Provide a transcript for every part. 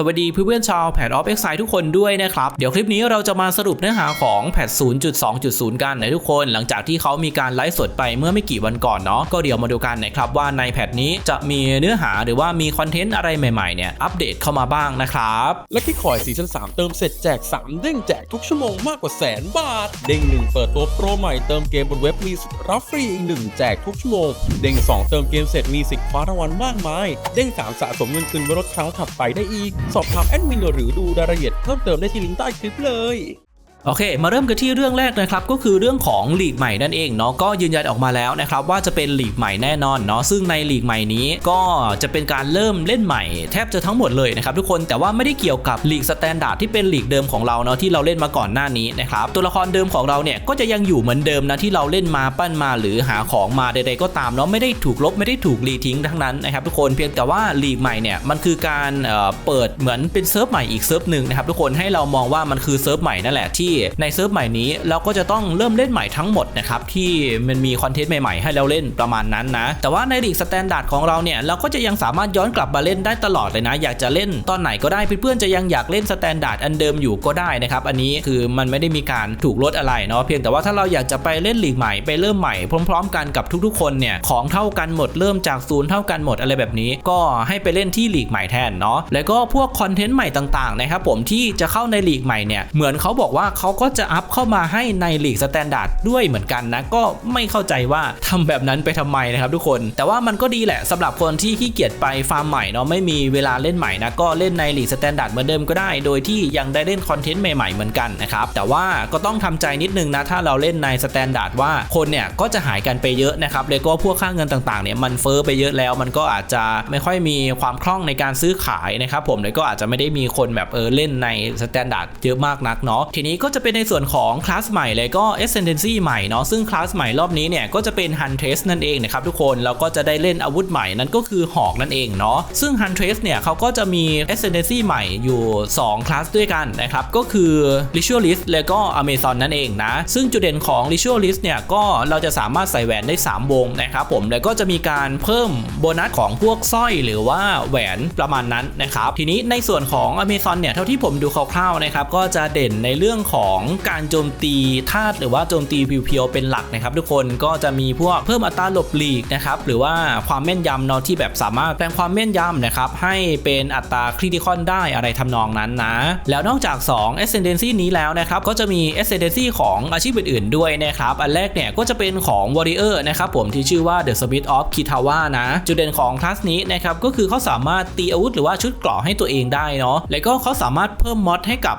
สวัสดีเพื่อนๆชาวแพทออฟเอ็กไซทุกคนด้วยนะครับ เดี๋ยวคลิปนี้เราจะมาสรุปเนื้อหาของแพท0.2.0 กันนะทุกคน หลังจากที่เขามีการไลฟ์สดไปเมื่อไม่กี่วันก่อนเนาะก็เดี๋ยวมาดูกันนะครับว่าในแพทนี้จะมีเนื้อหาหรือว่ามีคอนเทนต์อะไรใหม่ๆเนี่ยอัปเดตเข้ามาบ้างนะครับและที่คอยซีซั่น3เติมเสร็จแจก 3 เด้งแจกทุกชั่วโมงมากกว่าแสนบาท เด้ง1เปิดตัวโปรใหม่เติมเกมบนเว็บมีสิทธิ์รับฟรีอีก1แจกทุกชั่วโมงเด้ง2 เติมเกมเสร็จมีสิทธิ์คว้ารางวัลมากมาย เด้ง3สะสมเงินคืนไว้ลดครั้งถัดไปได้อีกสอบถามแอดมินหรือดูรายละเอียดเพิ่มเติมได้ที่ลิงก์ใต้คลิปเลย โอเค มาเริ่มกันที่เรื่องแรกนะครับก็คือเรื่องของลีกใหม่นั่นเองเนาะก็ยืนยันออกมาแล้วนะครับว่าจะเป็นลีกใหม่แน่นอนเนาะซึ่งในลีกใหม่นี้ก็จะเป็นการเริ่มเล่นใหม่ แทบจะทั้งหมดเลยนะครับทุกคนแต่ว่าไม่ได้เกี่ยวกับลีกสแตนดาร์ดที่เป็นลีกเดิมของเราเนาะที่เราเล่นมาก่อนหน้านี้นะครับตัวละครเดิมของเราเนี่ยก็จะยังอยู่เหมือนเดิมนะที่เราเล่นมาปั้นมาหรือหาของมาใดๆก็ตามเนาะไม่ได้ถูกลบไม่ได้ถูกรีทิ้งทั้งนั้นนะครับทุกคนเพียงแต่ว่าลีกใหม่เนี่ยมันคือการเอ่อเปิดเหมือนเป็นเซิร์ฟใหม่อีกเซิร์ฟหนึ่งนะครับทุกคนให้เรามองว่ามันคือเซิร์ฟใหม่นั่นแหละที่ในเซิร์ฟใหม่นี้เราก็จะต้องเริ่มเล่นใหม่ทั้งหมดนะครับที่มันมีคอนเทนต์ใหม่ๆ ให้เราเล่นประมาณนั้นนะ แต่ว่าในลีกสแตนดาร์ดของเราเนี่ยเราก็จะยังสามารถย้อนกลับมาเล่นได้ตลอดเลยนะ อยากจะเล่นตอนไหนก็ได้เพื่อนๆจะยังอยากเล่นสแตนดาร์ดอันเดิมอยู่ก็ได้นะครับอันนี้คือมันไม่ได้มีการถูกลดอะไรเนาะเพียงแต่ว่าถ้าเราอยากจะไปเล่นลีกใหม่ไปเริ่มใหม่พร้อม ๆ กันกับทุกๆ คนเนี่ยของเท่ากันหมดเริ่มจากศูนย์เท่ากันหมดอะไรแบบนี้ ก็ให้ไปเล่นที่ลีกใหม่แทนเนาะแล้วก็พวกคอนเทนต์ใหม่ต่างๆนะครับผมที่จะเข้าในลีกใหม่เนี่ยเหมือนเขาบอกว่าเขาก็จะอัพเข้ามาให้ในลีกสแตนดาร์ดด้วยเหมือนกันนะ ก็ไม่เข้าใจว่าทำแบบนั้นไปทำไมนะครับทุกคน แต่ว่ามันก็ดีแหละสำหรับคนที่ขี้เกียจไปฟาร์มใหม่เนาะไม่มีเวลาเล่นใหม่นะก็เล่นในลีกสแตนดาร์ดเหมือนเดิมก็ได้ โดยที่ยังได้เล่นคอนเทนต์ใหม่ๆเหมือนกันนะครับแต่ว่าก็ต้องทำใจนิดนึงนะถ้าเราเล่นในสแตนดาร์ดว่าคนเนี่ยก็จะหายกันไปเยอะนะครับแล้วก็พวกค่าเงินต่างๆเนี่ยมันเฟ้อไปเยอะแล้ว มันก็อาจจะไม่ค่อยมีความคล่องในการซื้อขายนะครับผมแล้วก็อาจจะไม่ได้มีคนแบบเออเล่นในสแตนดาร์ดเยอะมากนักเนาะทีนี้ก็จะเป็นในส่วนของคลาสใหม่เลยก็ Ascendancy ใหม่เนาะซึ่งคลาสใหม่รอบนี้เนี่ยก็จะเป็น Huntress นั่นเองนะครับทุกคนเราก็จะได้เล่นอาวุธใหม่นั่นก็คือหอกนั่นเองเนาะซึ่ง Huntress เนี่ยเขาก็จะมี Ascendancy ใหม่อยู่2คลาสด้วยกันนะครับก็คือ Ritualist แล้วก็ Amazon นั่นเองนะ ซึ่งจุดเด่นของ Ritualist เนี่ยก็เราจะสามารถใส่แหวนได้ 3 วงนะครับผมแล้วก็จะมีการเพิ่มโบนัสของพวกสร้อยหรือว่าแหวนประมาณนั้นนะครับทีนี้ในส่วนของ Amazon เนี่ยเท่าที่ผมดูคร่าวๆนะครับก็จะเด่นในเรื่องของของการโจมตีธาตุหรือว่าโจมตีเพียวๆเป็นหลักนะครับ ทุกคนก็จะมีพวกเพิ่มอัตราหลบหลีกนะครับหรือว่าความแม่นยำเนาะที่แบบสามารถแปลงความแม่นยำนะครับให้เป็นอัตราคริติคอนได้อะไรทำนองนั้นนะ แล้วนอกจาก 2 Ascendancy นี้แล้วนะครับก็จะมี Ascendancy ของอาชีพอื่นๆด้วยนะครับ อันแรกเนี่ยก็จะเป็นของ Warrior นะครับผมที่ชื่อว่า The Smith of Kitawa นะ จุดเด่นของคลาสนี้นะครับก็คือเขาสามารถตีอาวุธหรือว่าชุดเกราะให้ตัวเองได้เนาะแล้วก็เขาสามารถเพิ่มมอดให้กับ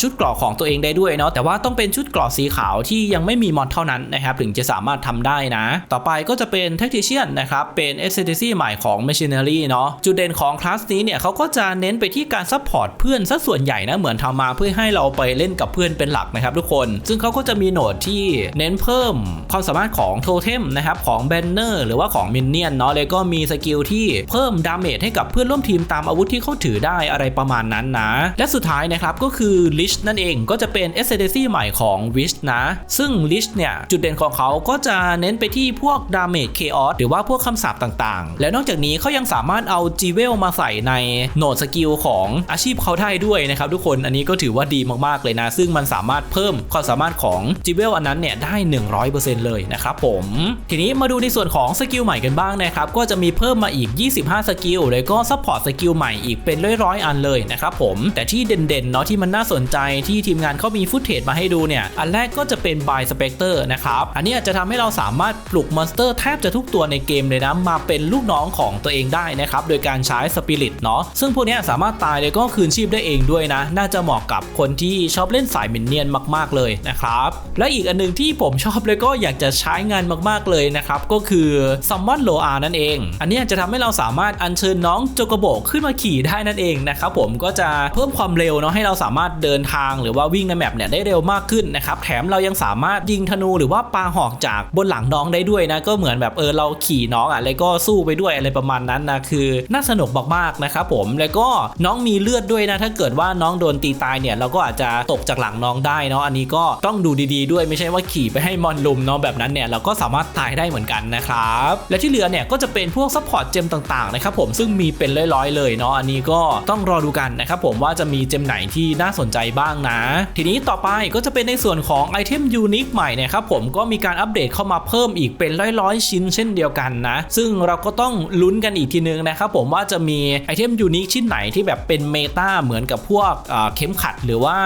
ชุดเกราะของตัวเองได้ด้วยเนาะแต่ว่าต้องเป็นชุดเกราะสีขาวที่ยังไม่มีมอดเท่านั้นนะครับถึงจะสามารถทำได้นะ ต่อไปก็จะเป็น Tactician นะครับเป็น Ascendancy ใหม่ของ Machinery เนาะจุดเด่นของคลาสนี้เนี่ยเขาก็จะเน้นไปที่การซัพพอร์ตเพื่อนซะส่วนใหญ่นะเหมือนทำมาเพื่อให้เราไปเล่นกับเพื่อนเป็นหลักนะครับทุกคน ซึ่งเขาก็จะมีโหนดที่เน้นเพิ่มความสามารถของโทเทมนะครับของแบนเนอร์หรือว่าของมินเนี่ยนเนาะแล้วก็มีสกิลที่เพิ่มดาเมจให้กับเพื่อนร่วมทีมตามอาวุธที่เขาถือได้อะไรประมาณนั้นนะ และสุดท้ายนะครับก็คือ Lich นั่นเองก็จะเป็น Sedacy ใหม่ของ Wish นะ ซึ่ง Lich เนี่ยจุดเด่นของเขาก็จะเน้นไปที่พวกดาเมจเคออสหรือว่าพวกคำสาปต่างๆ แล้วนอกจากนี้เขายังสามารถเอาจีเวลมาใส่ในโหนดสกิลของอาชีพเขาได้ด้วยนะครับทุกคนอันนี้ก็ถือว่าดีมากๆเลยนะ ซึ่งมันสามารถเพิ่มความสามารถของจีเวลอันนั้นเนี่ยได้ 100%เลยนะครับผม ทีนี้มาดูในส่วนของสกิลใหม่กันบ้างนะครับก็จะมีเพิ่มมาอีก 25 สกิลแล้วก็ซัพพอร์ตสกิลใหม่อีกเป็นร้อยๆอันเลยนะครับผมแต่ที่เด่นๆเนาะที่มันน่าสนใจที่ทีมงานเขามีีฟุตเทจมาให้ดูเนี่ย อันแรกก็จะเป็น By Spectre นะครับ อันนี้อาจจะทำให้เราสามารถปลุกมอนสเตอร์แทบจะทุกตัวในเกมเลยนะ มาเป็นลูกน้องของตัวเองได้นะครับ โดยการใช้สปิริตเนาะ ซึ่งพวกนี้สามารถตายเลยก็คืนชีพได้เองด้วยนะ น่าจะเหมาะกับคนที่ชอบเล่นสายมินเนียนมาก ๆเลยนะครับ และอีกอันหนึงที่ผมชอบเลยก็อยากจะใช้งานมากๆเลยนะครับ ก็คือซัมมอนโลอานั่นเอง อันนี้จะทำให้เราสามารถอัญเชิญน้องโจกโบกขึ้นมาขี่ได้นั่นเองนะครับผมก็จะเพิ่มความเร็วเนาะให้เราสามารถเดินทางหรือว่าวิ่งในแมปปเนี่ยได้เร็วมากขึ้นนะครับแถมเรายังสามารถยิงธนูหรือว่าปาหอกจากบนหลังน้องได้ด้วยนะก็เหมือนแบบเออเราขี่น้องอะแล้วก็สู้ไปด้วยอะไรประมาณนั้นนะคือน่าสนุกมากๆนะครับผมแล้วก็น้องมีเลือดด้วยนะถ้าเกิดว่าน้องโดนตีตายเนี่ยเราก็อาจจะตกจากหลังน้องได้เนาะอันนี้ก็ต้องดูดีๆ ด้วยไม่ใช่ว่าขี่ไปให้มอนลุมเนาะแบบนั้นเนี่ยเราก็สามารถตายได้เหมือนกันนะครับและที่เหลือเนี่ยก็จะเป็นพวกซัพพอร์ตเจมต่างๆนะครับผมซึ่งมีเป็นร้อยๆเลยเนาะอันนี้ก็ต้องรอดูกันนะครับผมว่าจะมีเจมไหนที่น่าสนใจบ้างนะ ทีนี้ต่อไปก็จะเป็นในส่วนของไอเทมยูนิคใหม่เนะครับผมก็มีการอัปเดตเข้ามาเพิ่มอีกเป็นร้อยๆ ชิ้นเช่นเดียวกันนะ ซึ่งเราก็ต้องลุ้นกันอีกทีนึงนะครับผมว่าจะมีไอเทมยูนิคชิ้นไหนที่แบบเป็นเมตาเหมือนกับพวกเอ่อเข็มขัดหรือว่า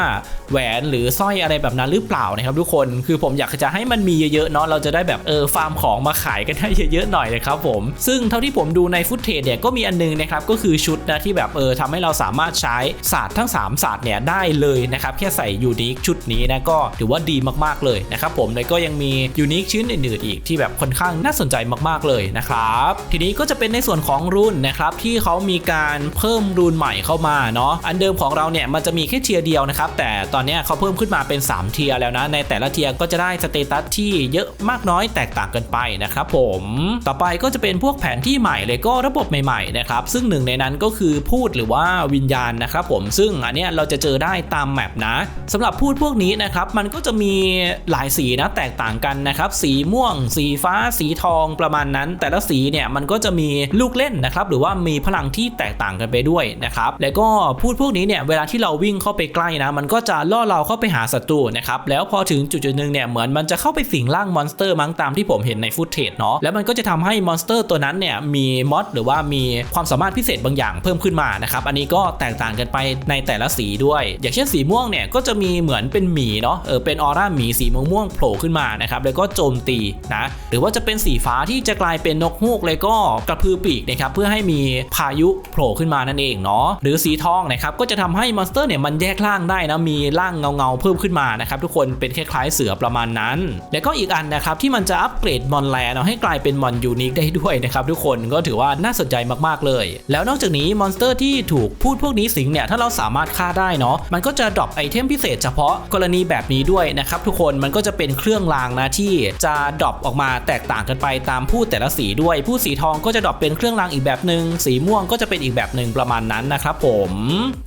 แหวนหรือสร้อยอะไรแบบนั้นหรือเปล่านะครับทุกคนคือผมอยากจะให้มันมีเยอะๆเนาะเราจะได้แบบเออฟาร์มของมาขายกันได้เยอะๆหน่อยนะครับผม ซึ่งเท่าที่ผมดูในฟุตเทจเนี่ยก็มีอันนึงนะครับก็คือชุดนะที่แบบเออทำให้เราสามารถใช้ศาสตร์ทั้ง 3 ศาสตร์เนี่ยได้เลยนะครับแค่ใส่ยูนิคชุดนี้นะก็ถือว่าดีมากๆเลยนะครับผมแล้วก็ยังมียูนิคชิ้นอื่นๆอีกที่แบบค่อนข้างน่าสนใจมากๆเลยนะครับทีนี้ก็จะเป็นในส่วนของรุ่นนะครับที่เขามีการเพิ่มรุ่นใหม่เข้ามาเนาะอันเดิมของเราเนี่ยมันจะมีแค่เทียร์เดียวนะครับแต่ตอนนี้เขาเพิ่มขึ้นมาเป็น 3 เทียร์แล้วนะในแต่ละเทียร์ก็จะได้สเตตัสที่เยอะมากน้อยแตกต่างกันไปนะครับผมต่อไปก็จะเป็นพวกแผนที่ใหม่เลยก็ระบบใหม่ๆนะครับซึ่งหนึ่งในนั้นก็คือพูดหรือว่าวิญญาณนะครับผมซึ่งอันเนี้ยเราจะเจอได้ตามแมปนะสำหรับพูดพวกนี้นะครับมันก็จะมีหลายสีนะแตกต่างกันนะครับสีม่วง สีฟ้าสีทองประมาณนั้น แต่ละสีเนี่ยมันก็จะมีลูกเล่นนะครับหรือว่ามีพลังที่แตกต่างกันไปด้วยนะครับแล้วก็พูดพวกนี้เนี่ยเวลาที่เราวิ่งเข้าไปใกล้นะมันก็จะล่อเราเข้าไปหาศัตรูนะครับแล้วพอถึงจุดจุดหนึ่งเนี่ยเหมือนมันจะเข้าไปสิงร่างมอนสเตอร์มั้งตามที่ผมเห็นในฟุตเทจเนาะแล้วมันก็จะทำให้มอนสเตอร์ตัวนั้นเนี่ยมีมอดหรือว่ามีความสามารถพิเศษบางอย่างเพิ่มขึ้นมานะครับอันนี้ก็แตกต่างกันไปในแต่ละสีด้วย อย่างเช่นสีม่วงเนี่ยก็จะมีเหมือนเป็นหมีเนาะเออเป็นออร่าหมีสีม่วงม่วงๆโผล่ขึ้นมานะครับแล้วก็โจมตีนะหรือว่าจะเป็นสีฟ้าที่จะกลายเป็นนกฮูกเลยก็กระพือปีกนะครับเพื่อให้มีพายุโผล่ขึ้นมานั่นเองเนาะหรือสีทองนะครับก็จะทำให้มอนสเตอร์เนี่ยมันแยกร่างได้นะมีร่างเงาเงาๆเพิ่มขึ้นมานะครับทุกคนเป็นคล้ายๆเสือประมาณนั้น แล้วก็อีกอันนะครับที่มันจะอัปเกรดมอนแลเนาะให้กลายเป็นมอนยูนิคได้ด้วยนะครับทุกคนก็ถือว่าน่าสนใจมากๆเลย แล้วนอกจากนี้มอนสเตอร์ที่ถูกพูดพวกนี้สิงเนี่ยถ้าเราสามารถฆ่าได้เนาะมันก็จะดรอปไอเทมพิเศษฉพาะกรณีแบบนี้ด้วยนะครับทุกคนมันก็จะเป็นเครื่องรางนะที่จะดรอปออกมาแตกต่างกันไปตามพูดแต่ละสีด้วย ผู้สีทองก็จะดรอปเป็นเครื่องรางอีกแบบหนึ่งสีม่วงก็จะเป็นอีกแบบหนึ่งประมาณนั้นนะครับผม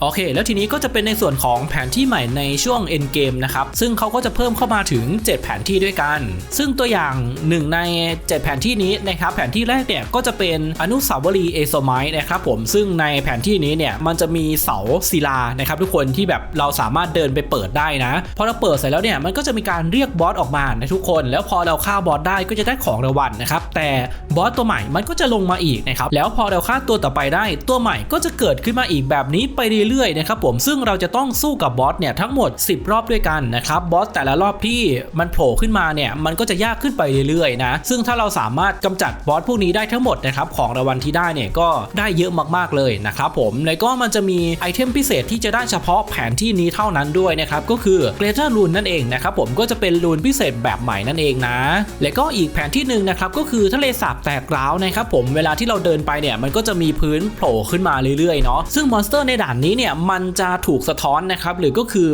โอเค แล้วทีนี้ก็จะเป็นในส่วนของแผนที่ใหม่ในช่วง end game นะครับซึ่งเขาก็จะเพิ่มเข้ามาถึง 7 แผนที่ด้วยกัน ซึ่งตัวอย่างหนึ่งใน 7 แผนที่นี้นะครับแผนที่แรกเนี่ยก็จะเป็นอนุสาวรีย์เอโซไมต์นะครับผมซึ่งในแผนที่นี้เนี่ยมันจะมีเสาศิลานะครับทุกคนที่แบบเราสามารถเดินไปเปิดได้นะ พอเราเปิดเสร็จแล้วเนี่ยมันก็จะมีการเรียกบอสออกมานะทุกคน แล้วพอเราฆ่าบอสได้ก็จะได้ของรางวัลนะครับแต่บอสตัวใหม่มันก็จะลงมาอีกนะครับแล้วพอเราฆ่าตัวต่อไปได้ตัวใหม่ก็จะเกิดขึ้นมาอีกแบบนี้ไปเรื่อยๆนะครับผมซึ่งเราจะต้องสู้กับบอสเนี่ยทั้งหมด 10 รอบด้วยกันนะครับบอสแต่ละรอบที่มันโผล่ขึ้นมาเนี่ยมันก็จะยากขึ้นไปเรื่อยๆนะซึ่งถ้าเราสามารถกำจัดบอสพวกนี้ได้ทั้งหมดนะครับของรางวัลที่ได้เนี่ยก็ได้เยอะมากๆเลยนะครับผมแล้วก็มันจะมีไอเทมพิเศษที่จะได้เฉพาะแผนที่นี้เท่านั้นด้วยนะครับก็คือเกรเทอร์ลูนนั่นเองนะครับผมก็จะเป็นลูนพิเศษแบบใหม่นั่นเองนะ และก็อีกแผนที่หนึ่งนะครับก็คือทะเลสาบแตกร้าวนะครับผมเวลาที่เราเดินไปเนี่ยมันก็จะมีพื้นโผล่ขึ้นมาเรื่อยๆเนาะซึ่งมอนสเตอร์ในด่านนี้เนี่ยมันจะถูกสะท้อนนะครับหรือก็คือ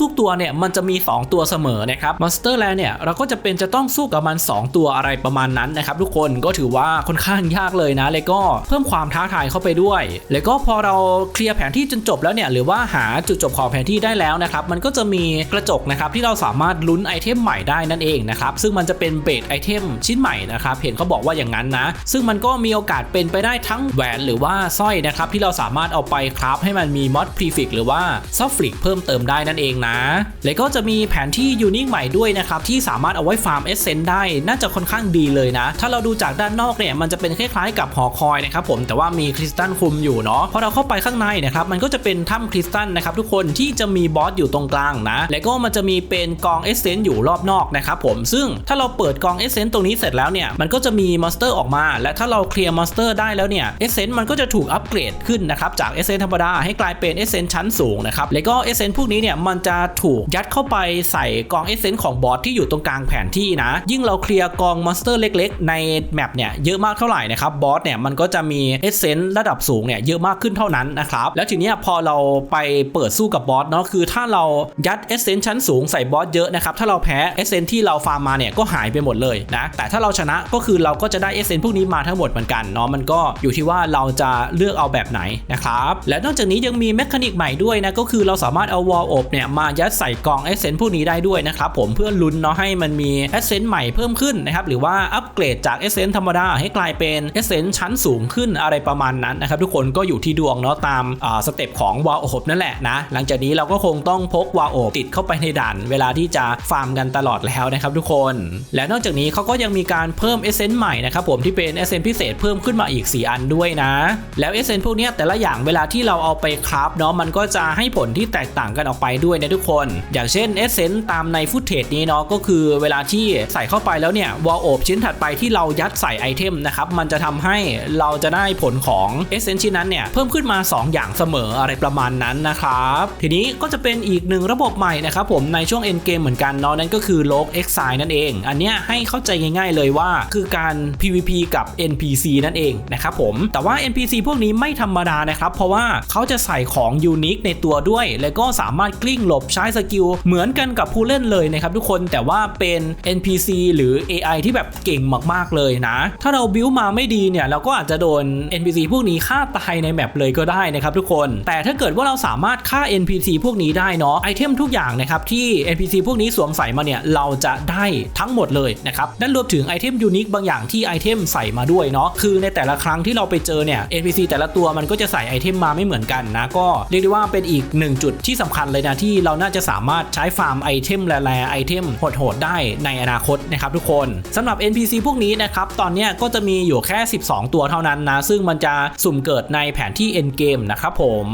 ทุกๆตัวเนี่ยมันจะมี 2 ตัวเสมอนะครับมอนสเตอร์แล้วเนี่ยเราก็จะเป็นจะต้องสู้กับมัน 2 ตัวอะไรประมาณนั้นนะครับทุกคนก็ถือว่าค่อนข้างยากเลยนะ แล้วก็เพิ่มความท้าทายเข้าไปด้วย แล้วก็พอเราเคลียร์แผนที่จนจบแล้วเนี่ยหรือว่าหาจุดจบของแผนที่ได้แล้วนะครับมันก็จะมีกระจกนะครับที่เราสามารถลุ้นไอเทมใหม่ได้นั่นเองนะครับซึ่งมันจะเป็นเบสไอเทมชิ้นใหม่นะครับเห็นเขาบอกว่าอย่างนั้นนะ ซึ่งมันก็มีโอกาสเป็นไปได้ทั้งแหวนหรือว่าสร้อยนะครับที่เราสามารถเอาไปคราฟให้มันมีมอดพรีฟิกหรือว่าซอฟฟิกเพิ่มเติมได้นั่นเองนะ แล้วก็จะมีแผนที่ยูนิคใหม่ด้วยนะครับที่สามารถเอาไว้ฟาร์มเอเซนได้น่าจะค่อนข้างดีเลยนะ ถ้าเราดูจากด้านนอกเนี่ยมันจะเป็นคล้ายๆกับหอคอยนะครับผมแต่ว่ามีคริสตัลคุมอยู่เนาะพอเราเข้าไปข้างในนะครับมันก็จะเป็นถ้ำคริสตัลนะครับทุกคนที่จะมีบอสอยู่ตรงกลางนะ แล้วก็มันจะมีเป็นกองเอเซนต์อยู่รอบนอกนะครับผมซึ่งถ้าเราเปิดกองเอเซนต์ตรงนี้เสร็จแล้วเนี่ยมันก็จะมีมอนสเตอร์ออกมา และถ้าเราเคลียร์มอนสเตอร์ได้แล้วเนี่ยเอเซนต์มันก็จะถูกอัปเกรดขึ้นนะครับจากเอเซนต์ธรรมดาให้กลายเป็นเอเซนต์ชั้นสูงนะครับแล้วก็เอเซนต์พวกนี้เนี่ยมันจะถูกยัดเข้าไปใส่กองเอเซนต์ของบอสที่อยู่ตรงกลางแผนที่นะ ยิ่งเราเคลียร์กองมอนสเตอร์เล็ก ๆ ในแมปเนี่ยเยอะมากเท่าไหร่นะครับบอสเนี่ยมันก็จะมีเอเซนต์ระดับสูงเนี่ยเยอะมากขึ้นเท่านั้นนะครับแล้วทีนี้พอเราไปเปิดสู้กับบอสเนาะคือถ้าเรายัดเอเซนชั้นสูงใส่บอสเยอะนะครับถ้าเราแพ้เอเซนที่เราฟาร์มมาเนี่ยก็หายไปหมดเลยนะแต่ถ้าเราชนะก็คือเราก็จะได้เอเซนพวกนี้มาทั้งหมดเหมือนกันเนาะมันก็อยู่ที่ว่าเราจะเลือกเอาแบบไหนนะครับและนอกจากนี้ยังมีแมคานิกใหม่ด้วยนะก็คือเราสามารถเอาวอลอบเนี่ยมายัดใส่กล่องเอเซนพวกนี้ได้ด้วยนะครับผมเพื่อลุ้นเนาะให้มันมีเอเซนใหม่เพิ่มขึ้นนะครับหรือว่าอัปเกรดจากเอเซนธรรมดาให้กลายเป็นเอเซนชั้นสูงขึ้นอะไรประมาณนั้นนะครับทุกคนก็อยู่ที่ดวงเนาะตามสเต็ปของวาโอบนั่นแหละนะหลังจากนี้เราก็คงต้องพกวาโอบติดเข้าไปในด่าน เวลาที่จะฟาร์มกันตลอดแล้วนะครับทุกคน และนอกจากนี้เขาก็ยังมีการเพิ่มเอเซนต์ใหม่นะครับผมที่เป็นเอเซนต์พิเศษเพิ่มขึ้นมาอีก 4 อันด้วยนะ แล้วเอเซนต์พวกนี้แต่ละอย่างเวลาที่เราเอาไปคราฟเนาะมันก็จะให้ผลที่แตกต่างกันออกไปด้วยนะทุกคน อย่างเช่นเอเซนต์ตามในฟุตเทจนี้เนาะก็คือเวลาที่ใส่เข้าไปแล้วเนี่ยวอลโอบชิ้นถัดไปที่เรายัดใส่ไอเทมนะครับมันจะทำให้เราจะได้ผลของเอเซนต์ชิ้นนั้นเนี่ยเพิ่มขึ้นมา 2 อย่างเสมออะไรประมาณนั้นนะครับทีนี้ก็จะเป็นอีกหนึ่งระบบใหม่นะครับผมในช่วง End Game เหมือนกันเนาะนั่นก็คือ Log Exile นั่นเอง อันเนี้ยให้เข้าใจง่ายๆเลยว่าคือการ PVP กับ NPC นั่นเองนะครับผมแต่ว่า NPC พวกนี้ไม่ธรรมดานะครับเพราะว่าเขาจะใส่ของยูนิคในตัวด้วย แล้วก็สามารถกลิ้งหลบใช้สกิลเหมือนกันกับผู้เล่นเลยนะครับทุกคนแต่ว่าเป็น NPC หรือ AI ที่แบบเก่งมากๆเลยนะ ถ้าเราบิวมาไม่ดีเนี่ยเราก็อาจจะโดน NPC พวกนี้ฆ่าตายในแมปเลยก็ได้นะครับทุกคน แต่ถ้าเกิดว่าเราสามารถฆ่า NPC พวกนี้ได้เนาะไอเทมทุกอย่างนะครับที่ NPC พวกนี้สวมใส่มาเนี่ยเราจะได้ทั้งหมดเลยนะครับนั่นรวมถึงไอเทมยูนิคบางอย่างที่ไอเทมใส่มาด้วยเนาะคือในแต่ละครั้งที่เราไปเจอเนี่ย NPC แต่ละตัวมันก็จะใส่ไอเทมมาไม่เหมือนกันนะก็เรียกได้ว่าเป็นอีกหนึ่งจุดที่สำคัญเลยนะที่เราน่าจะสามารถใช้ฟาร์มไอเทมแร่ไอเทมโหดๆได้ในอนาคตนะครับทุกคนสำหรับ NPC พวกนี้นะครับตอนนี้ก็จะมีอยู่แค่ 12 ตัวเท่านั้นนะซึ่งมันจะสุ่มเกิดในแผนที่ End Game นะครับผม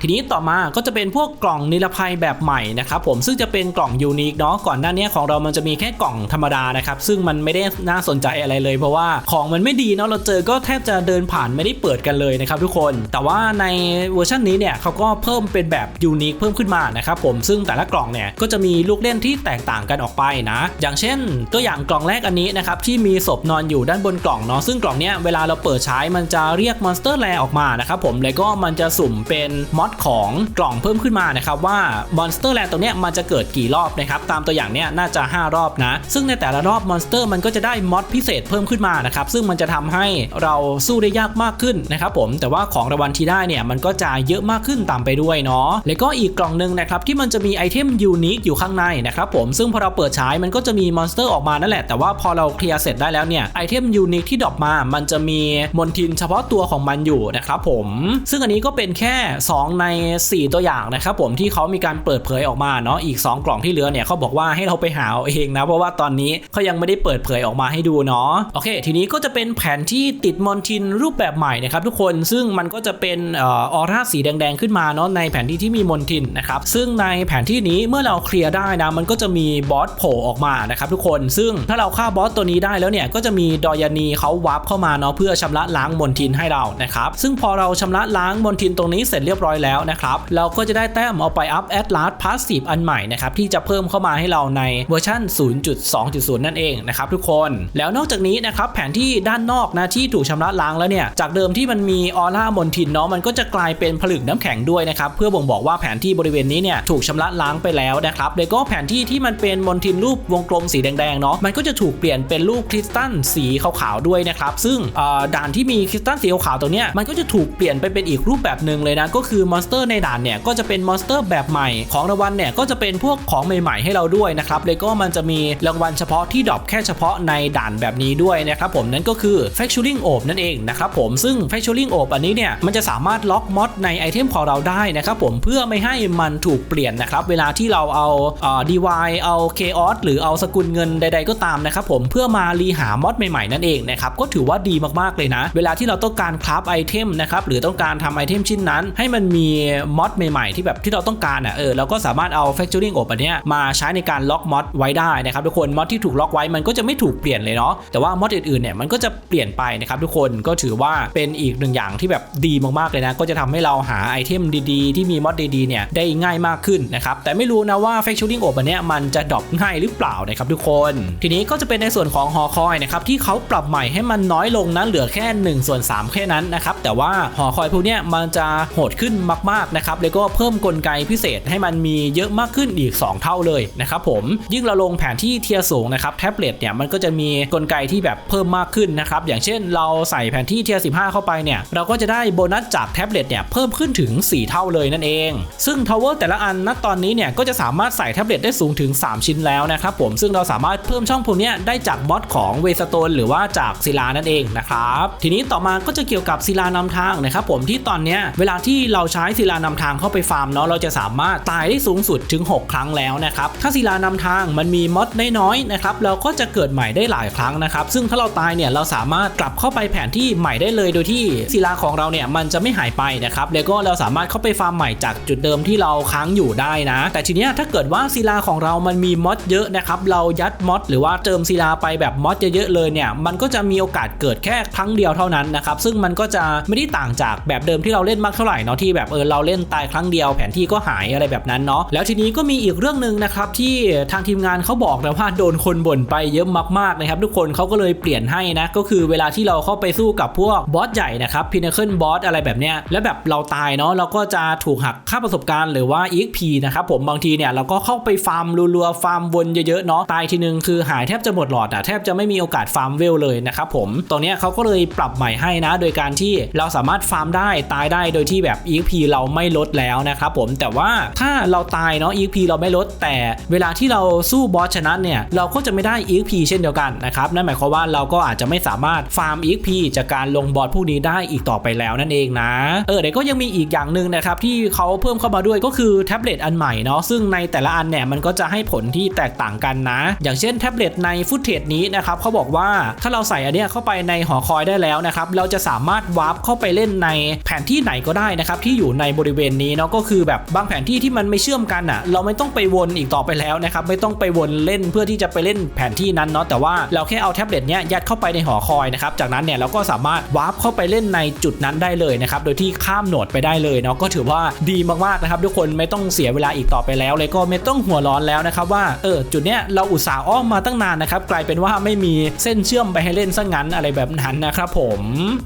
ทีนี้ต่อมาก็จะเป็นพวกกล่องนิรภัยแบบใหม่นะครับผมซึ่งจะเป็นกล่องยูนิคเนาะก่อนหน้านี้ของเรามันจะมีแค่กล่องธรรมดานะครับซึ่งมันไม่ได้น่าสนใจอะไรเลย เพราะว่าของมันไม่ดีเนาะเราเจอก็แทบจะเดินผ่านไม่ได้เปิดกันเลยนะครับทุกคน แต่ว่าในเวอร์ชันนี้เนี่ยเขาก็เพิ่มเป็นแบบยูนิคเพิ่มขึ้นมานะครับผมซึ่งแต่ละกล่องเนี่ยก็จะมีลูกเล่นที่แตกต่างกันออกไปนะ อย่างเช่น ตัวอย่างกล่องแรกอันนี้นะครับที่มีศพนอนอยู่ด้านบนกล่องเนาะซึ่งกล่องเนี้ยเวลาเราเปิดใช้มันจะเรียกมอนสเตอร์แลออกมานะครับผมแล้วก็มันจะสุ่มเป็นมอดของกล่องเพิ่มขึ้นมานะครับว่ามอนสเตอร์แลนด์ตัวเนี้ยมันจะเกิดกี่รอบนะครับตามตัวอย่างเนี้ยน่าจะ 5 รอบนะ ซึ่งในแต่ละรอบมอนสเตอร์มันก็จะได้มอดพิเศษเพิ่มขึ้นมานะครับซึ่งมันจะทำให้เราสู้ได้ยากมากขึ้นนะครับผมแต่ว่าของรางวัลที่ได้เนี่ยมันก็จะเยอะมากขึ้นตามไปด้วยเนาะแล้วก็อีกกล่องหนึ่งนะครับที่มันจะมีไอเทมยูนิคอยู่ข้างในนะครับผมซึ่งพอเราเปิดใช้มันก็จะมีมอนสเตอร์ออกมานั่นแหละแต่ว่าพอเราเคลียร์เสร็จได้แล้วเนี่ยไอเทมยูนิคที่ดรอปมา มันจะมีมนทินเฉพาะตัวของมันอยู่นะครับผม ซึ่งอันนี้ก็เป็นแค่ 2 ใน 4 ตัวอย่างนะครับผมที่เขามีการเปิดเผยออกมาเนาะอีก 2 กล่องที่เหลือเนี่ยเขาบอกว่าให้เราไปหาเอาเองนะเพราะว่าตอนนี้เขายังไม่ได้เปิดเผยออกมาให้ดูเนาะโอเค ทีนี้ก็จะเป็นแผนที่ติดมอนทินรูปแบบใหม่นะครับทุกคนซึ่งมันก็จะเป็นออร่าสีแดงๆขึ้นมาเนาะในแผนที่ที่มีมอนทินนะครับซึ่งในแผนที่นี้เมื่อเราเคลียร์ได้นะมันก็จะมีบอสโผล่ออกมานะครับทุกคนซึ่งถ้าเราฆ่าบอสตัวนี้ได้แล้วเนี่ยก็จะมีดอยานีเขาวาร์ปเข้ามาเนาะเพื่อชำระล้างมอนทินให้เรานะครับซึ่งพอเราชำระล้างมอนทินตรงนี้เสร็จเรียบร้อยแล้วนะครับเราก็จะได้แต้มเอาไปอัพแอดลาสพาสซีฟอันใหม่นะครับที่จะเพิ่มเข้ามาให้เราในเวอร์ชัน 0.2.0 นั่นเองนะครับทุกคน แล้วนอกจากนี้นะครับแผนที่ด้านนอกนะที่ถูกชำระล้างแล้วเนี่ยจากเดิมที่มันมีออร่ามนทินเนาะมันก็จะกลายเป็นผลึกน้ำแข็งด้วยนะครับเพื่อบ่งบอกว่าแผนที่บริเวณนี้เนี่ยถูกชำระล้างไปแล้วนะครับแล้วก็แผนที่ที่มันเป็นมนทินรูปวงกลมสีแดงๆเนาะมันก็จะถูกเปลี่ยนเป็นรูปคริสตัลสีขาวๆด้วยนะครับซึ่งด่านที่มีคริสตัลสีขาวๆตัวเนี้ยมันก็จะถูกเปลี่ยนไปเป็นอีกรูปแบบหนึ่งเลยนะก็คือมอนสเตอร์ในด่านเนี่ยก็จะเป็นมอนสเตอร์แบบใหม่ของรางวัลเนี่ยก็จะเป็นพวกของใหม่ๆให้เราด้วยนะครับแล้วก็มันจะมีรางวัลเฉพาะที่ดรอปแค่เฉพาะในด่านแบบนี้ด้วยนะครับผมนั่นก็คือ Facturing Orb นั่นเองนะครับผมซึ่ง Facturing Orb อันนี้เนี่ยมันจะสามารถล็อกมอดในไอเทมของเราได้นะครับผมเพื่อไม่ให้มันถูกเปลี่ยนนะครับเวลาที่เราเอาเอ่อ DY เอา Chaos หรือเอาสกุลเงินใด ๆก็ตามนะครับผมเพื่อมารีหามอดใหม่ๆนั่นเองนะครับก็ถือว่าดีมากๆเลยนะ เวลาที่เราต้องการคราฟไอเทมนะครับหรือต้องการทำไอเทมชิ้นนั้น ให้มันมีมอดใหม่ๆ ที่แบบที่เราต้องการอะเออเราก็สามารถเอา Factoring Orb อันเนี้ยมาใช้ในการล็อกมอดไว้ได้นะครับทุกคนมอดที่ถูกล็อกไว้มันก็จะไม่ถูกเปลี่ยนเลยเนาะแต่ว่ามอดอื่นๆเนี่ยมันก็จะเปลี่ยนไปนะครับทุกคนก็ถือว่าเป็นอีกหนึ่งอย่างที่แบบดีมากๆเลยนะ ก็จะทำให้เราหาไอเทมดีๆ ที่มีมอดดีๆเนี่ยได้ง่ายมากขึ้นนะครับแต่ไม่รู้นะว่า Factoring Orb อันเนี้ยมันจะดรอปง่ายหรือเปล่านะครับทุกคน ทีนี้ก็จะเป็นในส่วนของหอคอยนะครับที่เขาปรับใหม่ให้มันน้อยลงนะเหลือแค่1ส่วน3แค่นั้นนะครับแต่ว่าหอคอยพวกเนี้ยมันจะโหดขึ้นมากๆนะครับแล้วก็เพิ่มกลไกพิเศษให้มันมันมีเยอะมากขึ้นอีก 2 เท่าเลยนะครับผมยิ่งเราลงแผนที่เทียร์สูงนะครับแท็บเล็ตเนี่ยมันก็จะมีกลไกที่แบบเพิ่มมากขึ้นนะครับอย่างเช่นเราใส่แผนที่เทียร์15 เข้าไปเนี่ยเราก็จะได้โบนัสจากแท็บเล็ตเนี่ยเพิ่มขึ้นถึง 4 เท่าเลยนั่นเอง ซึ่งทาวเวอร์แต่ละอันณตอนนี้เนี่ยก็จะสามารถใส่แท็บเล็ตได้สูงถึง 3 ชิ้นแล้วนะครับผมซึ่งเราสามารถเพิ่มช่องพวกเนี้ยได้จากมอดของเวสโตนหรือว่าจากศิลานั่นเองนะครับทีนี้ต่อมาก็จะเกี่ยวกับศิลานำทางนะครับผมที่ตอนเนี้ยเวลาที่เราใช้ศิลานำทางเข้าไปฟาร์มเนาะเราจะสามารถตายได้สูงสุดถึง 6 ครั้งแล้วนะครับ ถ้าศิลานำทางมันมีมอดน้อยๆนะครับเราก็จะเกิดใหม่ได้หลายครั้งนะครับ ซึ่งถ้าเราตายเนี่ยเราสามารถกลับเข้าไปแผนที่ใหม่ได้เลยโดยที่ศิลาของเราเนี่ยมันจะไม่หายไปนะครับแล้วก็เราสามารถเข้าไปฟาร์มใหม่จากจุดเดิมที่เราค้างอยู่ได้นะ แต่ทีเนี้ยถ้าเกิดว่าศิลาของเรามันมีมอดเยอะนะครับเรายัดมอดหรือว่าเติมศิลาไปแบบมอดเยอะๆเลยเนี่ยมันก็จะมีโอกาสเกิดแค่ครั้งเดียวเท่านั้นนะครับซึ่งมันก็จะไม่ได้ต่างจากแบบเดิมที่เราเล่นมากเท่าไหร่เนาะที่แบบเออเราเล่นตายครั้งเดียวแผนที่ก็หายอะไรแบบนั้นเนาะแล้วทีนี้ก็มีอีกเรื่องหนึ่งนะครับที่ทางทีมงานเขาบอกนะว่าโดนคนบ่นไปเยอะมากๆนะครับทุกคนเขาก็เลยเปลี่ยนให้นะก็คือเวลาที่เราเข้าไปสู้กับพวกบอสใหญ่นะครับพินาเคิลบอสอะไรแบบเนี้ยแล้วแบบเราตายเนาะเราก็จะถูกหักค่าประสบการณ์หรือว่า EXP นะครับผมบางทีเนี่ยเราก็เข้าไปฟาร์มรัวๆฟาร์มวนเยอะๆเนาะตายทีนึงคือหายแทบจะหมดหลอดอะแทบจะไม่มีโอกาสฟาร์มเวลเลยนะครับผมตรงเนี้ยเขาก็เลยปรับใหม่ให้นะ โดยการที่เราสามารถฟาร์มได้ตายได้โดยที่แบบ EXP เราไม่ลดแล้วนะครับผมแต่ว่าถ้าเราตายเนาะ EXP เราไม่ลด แต่เวลาที่เราสู้บอสชนะเนี่ยเราก็จะไม่ได้ EXP เช่นเดียวกันนะครับนั่นหมายความว่าเราก็อาจจะไม่สามารถฟาร์ม EXP จากการลงบอสพวกนี้ได้อีกต่อไปแล้วนั่นเองนะเออเดี๋ยวก็ยังมีอีกอย่างหนึ่งนะครับที่เขาเพิ่มเข้ามาด้วยก็คือแท็บเล็ตอันใหม่เนาะซึ่งในแต่ละอันเนี่ยมันก็จะให้ผลที่แตกต่างกันนะ อย่างเช่นแท็บเล็ตในฟุตเทจนี้นะครับเขาบอกว่าถ้าเราใส่อันเนี้ยเข้าไปในหอคอยได้แล้วนะครับเราจะสามารถวาร์ปเข้าไปเล่นในแผนที่ไหนก็ได้นะครับที่อยู่ในบริเวณนี้เนาะก็คือแบบบางแผนที่ที่มันไม่เชื่อมกันอะ เราไม่ต้องไปวนอีกต่อไปแล้วนะครับไม่ต้องไปวนเล่นเพื่อที่จะไปเล่นแผนที่นั้นเนาะแต่ว่าเราแค่เอาแท็บเล็ตเนี้ยยัดเข้าไปในหอคอยนะครับจากนั้นเนี่ยเราก็สามารถวาร์ปเข้าไปเล่นในจุดนั้นได้เลยนะครับโดยที่ข้ามโหนดไปได้เลยเนาะก็ถือว่าดีมากๆนะครับทุกคนไม่ต้องเสียเวลาอีกต่อไปแล้วเลยก็ไม่ต้องหัวร้อนแล้วนะครับว่าเออจุดเนี้ยเราอุตส่าห์อ้อมมาตั้งนานนะครับกลายเป็นว่าไม่มีเส้นเชื่อมไปให้เล่นซะงั้นอะไรแบบนั้นนะครับผม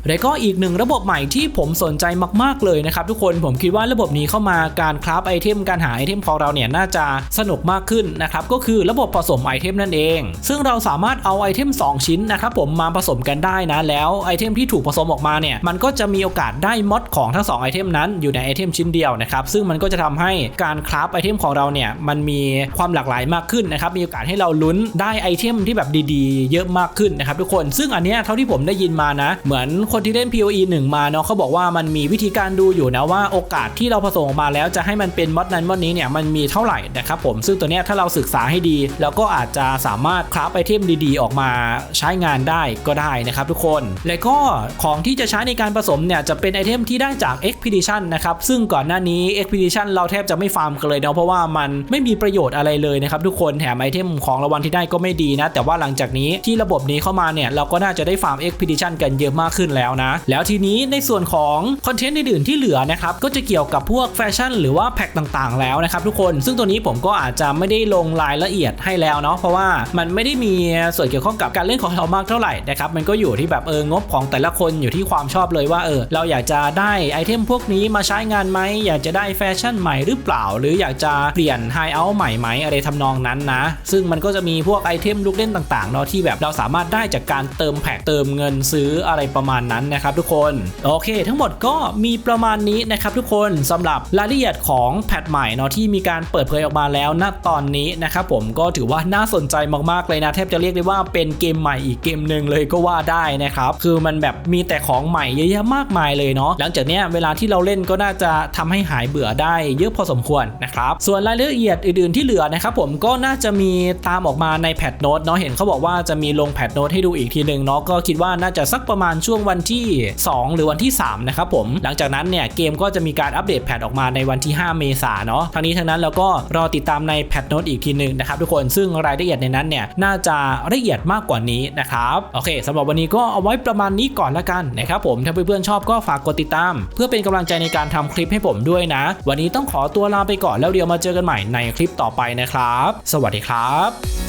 แล้วก็อีกหนึ่งระบบใหม่ที่ผมสนใจมาก ๆเลยนะครับทุกคนผมคิดว่าระบบนี้เข้ามาการคราฟไอเทมการหาไอเทมของเราเนี่ยน่าจะสนุกมากขึ้นนะครับก็คือระบบผสมไอเทมนั่นเอง ซึ่งเราสามารถเอาไอเทม 2 ชิ้นนะครับผมมาผสมกันได้นะแล้วไอเทมที่ถูกผสมออกมาเนี่ยมันก็จะมีโอกาสได้มอดของทั้ง2ไอเทมนั้นอยู่ในไอเทมชิ้นเดียวนะครับซึ่งมันก็จะทำให้การคราฟไอเทมของเราเนี่ยมันมีความหลากหลายมากขึ้นนะครับมีโอกาสให้เราลุ้นได้ไอเทมที่แบบดีๆ เยอะมากขึ้นนะครับทุกคนซึ่งอันเนี้ยเท่าที่ผมได้ยินมานะ เหมือนคนที่เล่น POE 1 มาเนาะเขาบอกว่ามันมีวิธีการดูอยู่นะว่าโอกาสที่เราผสมออกมาแล้วจะให้มันเป็นมอดนั้นมอดนี้เนี่ยมันมีเท่าไหร่นะครับผมซึ่งตัวเนี้ยถ้าเราศึกษาให้ดี แล้วก็อาจจะสามารถคราฟไอเทมดีๆ ออกมาใช้งานได้ก็ได้นะครับทุกคน และก็ของที่จะใช้ในการผสมเนี่ยจะเป็นไอเทมที่ได้จาก Expedition นะครับซึ่งก่อนหน้านี้ Expedition เราแทบจะไม่ฟาร์มกันเลยเนาะเพราะว่ามันไม่มีประโยชน์อะไรเลยนะครับทุกคนแถมไอเทมของรางวัลที่ได้ก็ไม่ดีนะ แต่ว่าหลังจากนี้ที่ระบบนี้เข้ามาเนี่ยเราก็น่าจะได้ฟาร์ม Expedition กันเยอะมากขึ้นแล้วนะ แล้วทีนี้ในส่วนของคอนเทนต์อื่นๆที่เหลือนะครับก็จะเกี่ยวกับพวกแฟชั่นหรือว่าแพ็คต่างๆแล้วนะครับทุกคนซึ่งตัวนี้ผมก็อาจจะไม่ได้ลงรายละเอียดให้แล้วเนาะเพราะว่ามันไม่ได้มีส่วนเกี่ยวข้องกับการเล่นของเรามากเท่าไหร่นะครับมันก็อยู่ที่แบบเอองบของแต่ละคนอยู่ที่ความชอบเลยว่าเออเราอยากจะได้ไอเทมพวกนี้มาใช้งานไหมอยากจะได้แฟชั่นใหม่หรือเปล่า หรืออยากจะเปลี่ยนไฮเอาท์ใหม่ไหมอะไรทำนองนั้นนะ ซึ่งมันก็จะมีพวกไอเทมลูกเล่นต่างๆเนาะที่แบบเราสามารถได้จากการเติมแพ็คเติมเงินซื้ออะไรประมาณนั้นนะครับทุกคนโอเค ทั้งหมดก็มีประมาณนี้นะครับทุกคนสำหรับรายละเอียดของแพทใหม่เนาะที่มีการเปิดเผยออกมาแล้วณตอนนี้นะครับผมก็ถือว่าน่าสนใจมากๆเลยนะแทบจะเรียกได้ว่าเป็นเกมใหม่อีกเกมหนึ่งเลยก็ว่าได้นะครับคือมันแบบมีแต่ของใหม่เยอะแยะมากมายเลยเนาะหลังจากเนี้ยเวลาที่เราเล่นก็น่าจะทำให้หายเบื่อได้เยอะพอสมควรนะครับส่วนรายละเอียดอื่นๆที่เหลือนะครับผมก็น่าจะมีตามออกมาในแพทโน้ตเนาะเห็นเขาบอกว่าจะมีลงแพทโน้ตให้ดูอีกทีหนึ่งเนาะก็คิดว่าน่าจะสักประมาณช่วงวันที่ 2 หรือวันที่3นะครับผมหลังจากนั้นเนี่ยเกมก็จะมีการอัปเดตแพทออกมาในวันที่ 5 เมษายนเนาะทั้งนี้ทั้งนั้นเราก็รอติดตามในแพทโน้ตอีกทีหนึ่งนะครับทุกคนซึ่งรายละเอียดในนั้นเนี่ยน่าจะละเอียดมากกว่านี้นะครับโอเคสำหรับวันนี้ก็เอาไว้ประมาณนี้ก่อนละกันนะครับผมถ้าเพื่อนๆชอบก็ฝากกดติดตาม เพื่อเป็นกำลังใจในการทำคลิปให้ผมด้วยนะ วันนี้ต้องขอตัวลาไปก่อนแล้วเดี๋ยวมาเจอกันใหม่ในคลิปต่อไปนะครับ สวัสดีครับ